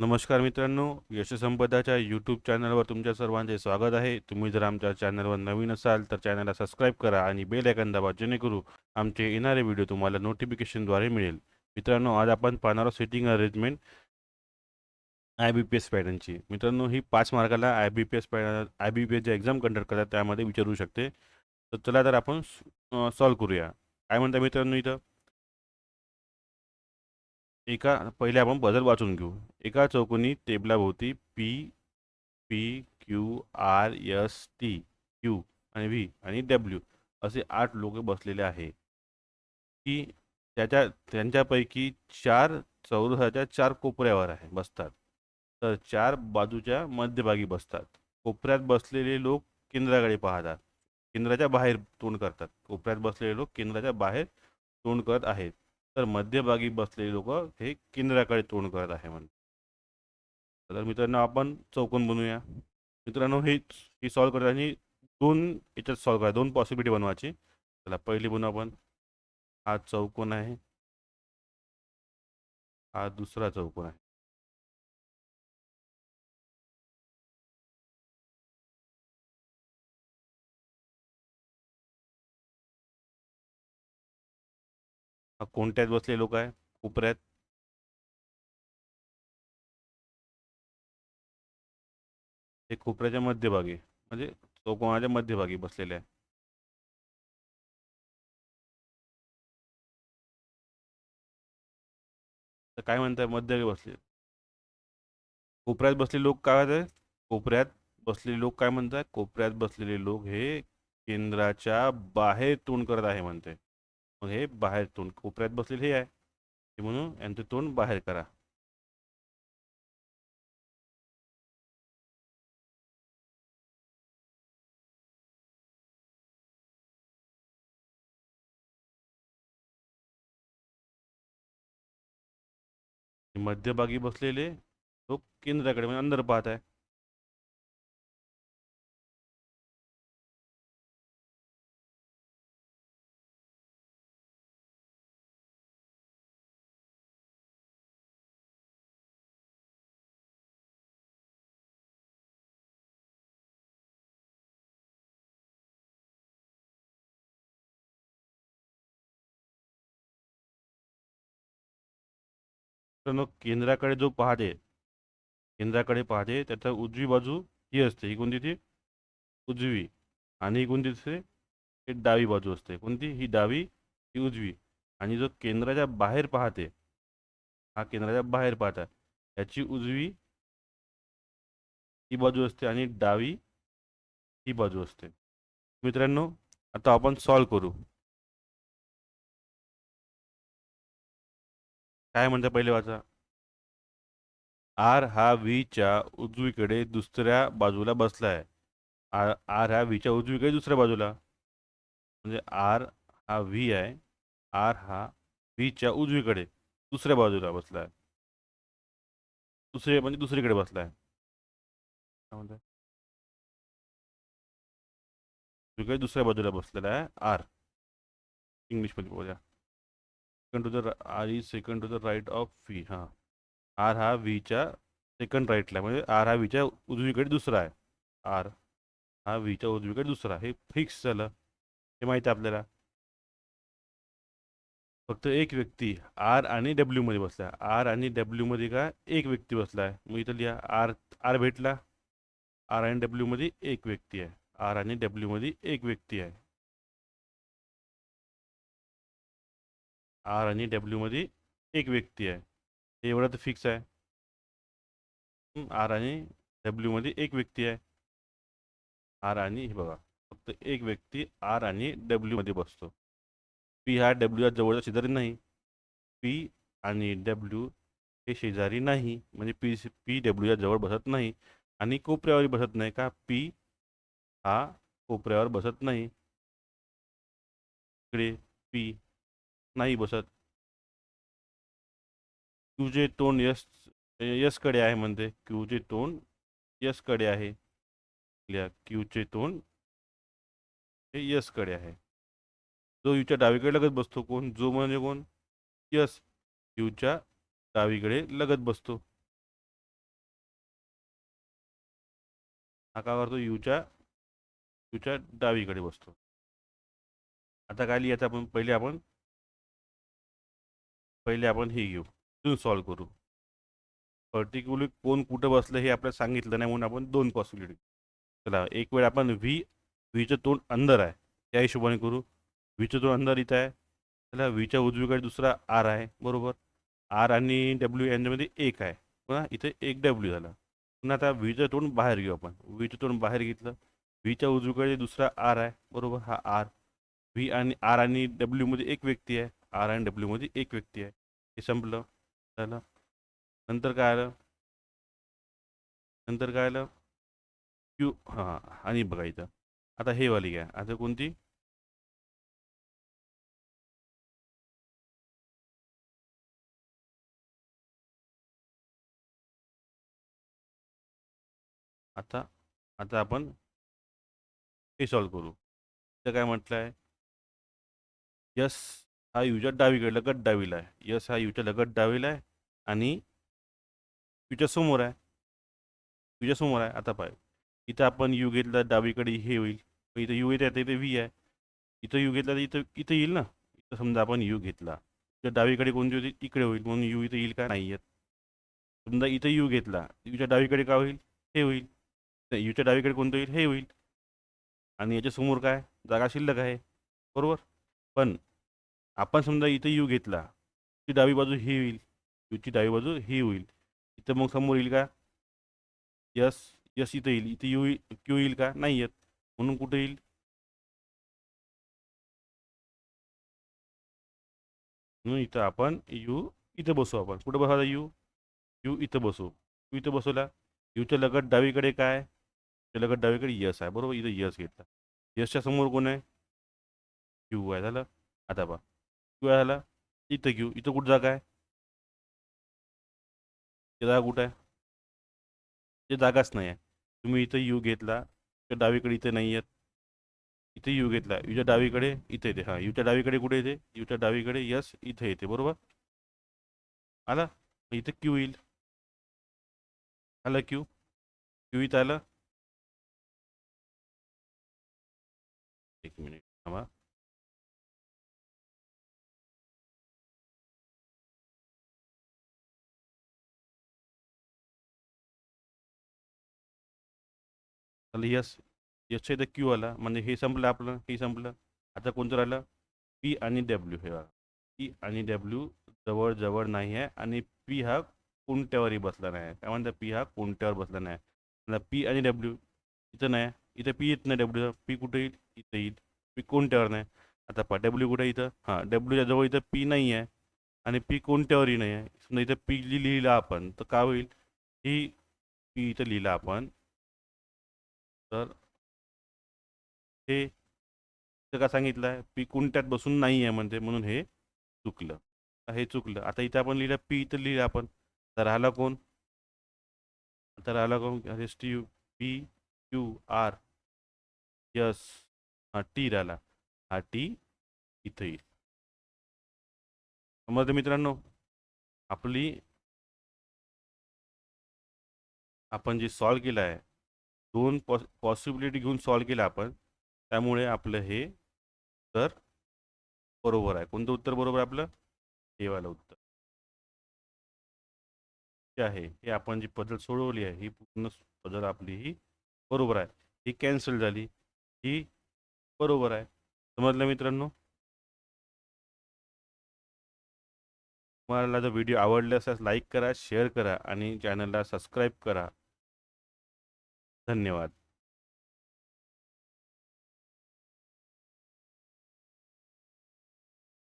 नमस्कार मित्रांनो यशसंपदाच्या यूट्यूब चॅनलवर तुमच्या सर्वांचे स्वागत आहे. तुम्ही जर आमच्या चॅनलवर नवीन असाल तर चॅनलला सबस्क्राईब करा आणि बेल आयकन दाबा जेणेकरून आमचे येणारे व्हिडिओ तुम्हाला नोटिफिकेशनद्वारे मिळेल. मित्रांनो आज आपण पाहणार आहोत sitting arrangement I B P S पॅटर्नची मित्रांनो ही पाच मार्काला I B P S pattern I B P S जे एक्झाम कंडक्ट करतात त्यामध्ये विचारू शकते. तर चला तर आपण सॉल्व करूया. काय म्हणता मित्रांनो इथं? एका पहिले आपण बदल वाचून घेऊ. एका चौकोनी टेबलाभोवती P P Q R S T Q आणि व्ही आणि डब्ल्यू असे आठ लोक बसलेले आहे. की त्याच्या त्यांच्यापैकी चार चौरसाच्या चार कोपऱ्यावर आहे बसतात. तर चार बाजूच्या मध्यभागी बसतात. कोपऱ्यात बसलेले लोक केंद्राकडे पाहतात. केंद्राच्या बाहेर तोंड करतात. कोपऱ्यात बसलेले लोक केंद्राच्या बाहेर तोंड करत आहेत. तर मध्यभागी बसलेले लोक हे केंद्राकडे तोंड करत आहे म्हणून तर मित्रांनो आपण चौकोन बनवूया मित्रांनो हे ही सॉल्व करताना दोन याच्यात सॉल्व करा. दोन पॉसिबिलिटी बनवायची. चला पहिली बनवू आपण. हा चौकोन आहे. हा दुसरा चौकोन आहे. हा कोणत्यात बसले लोक आहे कोपऱ्यात हे कोपऱ्याच्या मध्यभागी म्हणजे चौकोनाच्या मध्यभागी बसलेले आहे. तर काय म्हणताय मध्यभागी बसले. कोपऱ्यात बसलेले लोक काय आहे कोपऱ्यात बसलेले लोक काय म्हणतात कोपऱ्यात बसलेले लोक हे केंद्राच्या बाहेर तोंड करत आहे म्हणते मग हे बाहेर तोंड कोपऱ्यात बसलेले हे आहे. हे म्हणून यांचं तोंड बाहेर करा. मध्यभागी बसलेले लोक केंद्राकडे म्हणजे अंदर पाहत आहे. तर मग केंद्राकडे जो पाहते केंद्राकडे पाहते त्याचा उजवी बाजू ही असते ही कोणती ती? उजवी. आणि ही कोणती असते? ही डावी बाजू असते. कोणती? ही डावी ही उजवी. आणि जो केंद्राच्या बाहेर पाहते हा केंद्राच्या बाहेर पाहता याची उजवी ही बाजू असते आणि डावी ही बाजू असते. मित्रांनो आता आपण सॉल्व करू. काय म्हणता पहिले वाचा. आर हा व्हीच्या उजवीकडे दुसऱ्या बाजूला बसला आहे आर आर हा व्हीच्या उजवीकडे दुसऱ्या बाजूला. म्हणजे आर हा व्ही आहे. आर हा व्हीच्या उजवीकडे दुसऱ्या बाजूला बसला आहे दुसरे म्हणजे दुसरीकडे बसला आहे काय दुसऱ्या बाजूला बसलेला आहे आर. इंग्लिशमध्ये बोलूया. Second to the R is second to the right of V हां. आर हा व्हीच्या सेकंड राईटला म्हणजे आर हा व्हीच्या उजवीकडे दुसरा आहे. आर हा व्हीच्या उजवीकडे दुसरा हे फिक्स झालं. हे माहिती आहे आपल्याला? फक्त एक व्यक्ती आर आणि डब्ल्यूमध्ये बसला आर आणि डब्ल्यूमध्ये का एक व्यक्ती बसला आहे? मग इथं लिहा आर आर भेटला. आर आणि डब्ल्यूमध्ये एक व्यक्ती आहे. आर आणि डब्ल्यूमध्ये एक व्यक्ती आहे. आर आणि डब्ल्यूमध्ये एक व्यक्ती आहे. एवढं तर फिक्स आहे. आर आणि डब्ल्यूमध्ये एक व्यक्ती आहे. आर आणि हे बघा फक्त एक व्यक्ती आर आणि डब्ल्यूमध्ये बसतो. पी हा डब्ल्यूच्या जवळचा शेजारी नाही. पी आणि डब्ल्यू हे शेजारी नाही. म्हणजे पी पी डब्ल्यूच्या जवळ बसत नाही आणि कोपऱ्यावर बसत नाही का? पी हा कोपऱ्यावर बसत नाही. इकडे पी नाही बसत. क्यूजे तोंड यस यसकडे आहे म्हणते. क्यूजे तोंड यसकडे आहे. क्यूचे तोंड हे यसकडे आहे. जो यूच्या डावीकडे लगत बसतो कोण? जो म्हणजे कोण? यस. यूच्या डावीकडे लगत बसतो. हा काय करतो यूच्या यूच्या डावीकडे बसतो. आता काय लिहायचं आपण? पहिले आपण पहिले आपण हे घेऊ. इथून सॉल्व करू. पर्टिक्युलर कोण कुठं बसलं हे आपल्याला सांगितलं नाही म्हणून आपण दोन पॉसिबिलिटी चला एक वेळ आपण व्ही व्हीचं तोंड अंदर आहे. त्या हिशोबाने करू. व्हीचं तोंड अंदर इथं आहे. चला व्हीच्या उजवीकडे दुसरा आर आहे. बरोबर? आर आणि डब्ल्यू यांच्यामध्ये एक आहे. पुन्हा इथे एक डब्ल्यू झाला. पुन्हा आता व्हीचं तोंड बाहेर घेऊ आपण. व्हीचं तोंड बाहेर घेतलं. व्हीच्या उजवीकडे दुसरा आर आहे. बरोबर? हा आर व्ही आणि आर आणि डब्ल्यूमध्ये एक व्यक्ती आहे. आर आणि डब्ल्यूमध्ये एक व्यक्ती आहे. हे संपलं. झालं. नंतर काय आलं? नंतर काय आलं? क्यू हां आणि बघा इथं. आता हे वाली काय आता कोणती? आता आता आपण हे सॉल्व करू. तर काय म्हटलं आहे यस हा युजर डावीकडे लगत डावीला आहे. यस हा युजर लगत डावीला आहे आणि युजर समोर आहे. युजर समोर आहे. आता पाय इथं आपण यू घेतला डावीकडे हे होईल. इथं यू येत आहे इथे व्ही आहे. इथं यू घेतला तर इथं इथं येईल ना? इथं समजा आपण यू घेतला. तर डावीकडे कोणती होती? इकडे होईल. म्हणून यू इथं येईल का? नाही येत. समजा इथं यू घेतला. यूच्या डावीकडे काय होईल? हे होईल. यूच्या डावीकडे कोणतं होईल? हे होईल. आणि याच्या समोर काय? जागा शिल्लक आहे. बरोबर? पण आपण समजा इथं यू घेतला ती डावी बाजू ही होईल. यूची डावी बाजू ही होईल. इथं मग समोर येईल का? यस यस इथं येईल. इथं यू क्यू येईल का? नाही येत. म्हणून कुठं येईल? म्हणून इथं आपण यू इथं बसू आपण. कुठं बसवायचा यू यू इथं बसू. यू इथं बसवला. यूच्या लगत डावीकडे काय? लगत डावीकडे यस आहे. बरोबर? इथं यस घेतला. यसच्या समोर कोण आहे? क्यू आहे. झालं? आता पहा. क्यू आहे इथं क्यू इथं कुठं जागा आहे? ते जागा कुठं आहे? ते जागाच नाही आहे. तुम्ही इथं यू घेतला तर डावीकडे इथे नाही आहेत. इथे यू घेतला यूच्या डावीकडे इथे येते. हां यूच्या डावीकडे कुठे येते? यूच्या डावीकडे यस इथे येते. बरोबर? आला? इथं क्यू येईल. आलं क्यू क्यू इथं आलं? एक मिनिट थांबा. आलं यस यसच्या इथं क्यू आला म्हणजे हे संपलं आपलं हे संपलं. आता कोणतं राहिलं? पी आणि डब्ल्यू हे पी आणि डब्ल्यू जवळ जवळ नाही आहे आणि पी हा कोणत्यावरही बसला नाही आहे. काय म्हणतात? पी हा कोणत्यावर बसला नाही पी आणि डब्ल्यू इथं नाही इथं पी येत नाही डब्ल्यू पी कुठे येईल? इथं येईल. पी कोणत्यावर नाही. आता पा डब्ल्यू कुठे इथं? हां डब्ल्यूच्या जवळ इथं पी नाही आहे आणि पी कोणत्यावरही नाही आहे. समजा इथं पी लिहिलं आपण तर काय होईल? ही पी इथं लिहिलं आपण तर हे का सांगितलं आहे. पी कोणत्यात बसून नाही आहे म्हणते म्हणून हे चुकलं. हे चुकलं. आता इथं आपण लिहिलं पी इथं लिहिलं आपण. तर राहिला कोण? आता राहिला कोण? S T U P Q R yes हा टी राहिला. हा टी इथं येईल. समजलं मित्रांनो? आपली आपण जे सॉल्व केलं आहे दोन पॉस पॉसिबिलिटी घेऊन सॉल्व केलं आपण त्यामुळे आपलं हे उत्तर बरोबर आहे. कोणतं उत्तर बरोबर आहे आपलं? हे वालं उत्तर. जे आहे हे आपण जी पद्धत सोडवली आहे ही पूर्ण पद्धत आपली ही बरोबर आहे. ही कॅन्सल झाली. ही बरोबर आहे. समजलं मित्रांनो? तुम्हाला जर व्हिडिओ आवडले असल्यास लाईक करा शेअर करा आणि चॅनलला सबस्क्राईब करा. धन्यवाद.